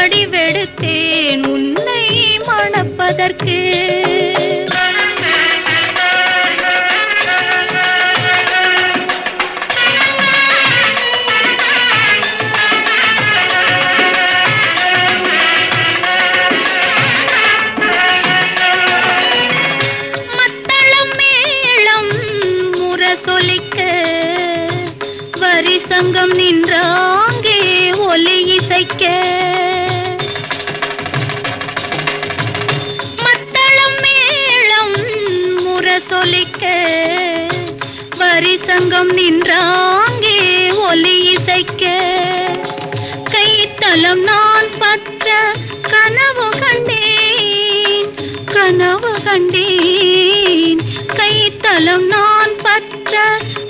வடிவெடுத்தேன் உன்னை மணப்பதற்கு. சொல்லிக்க வரி சங்கம் நின்றாங்கே முரசொலிக்க வரி சங்கம் நின்றாங்கே ஒலி இசைக்க. கைத்தளம் நான் பற்ற கனவு கண்டேன் கனவு கண்டேன்.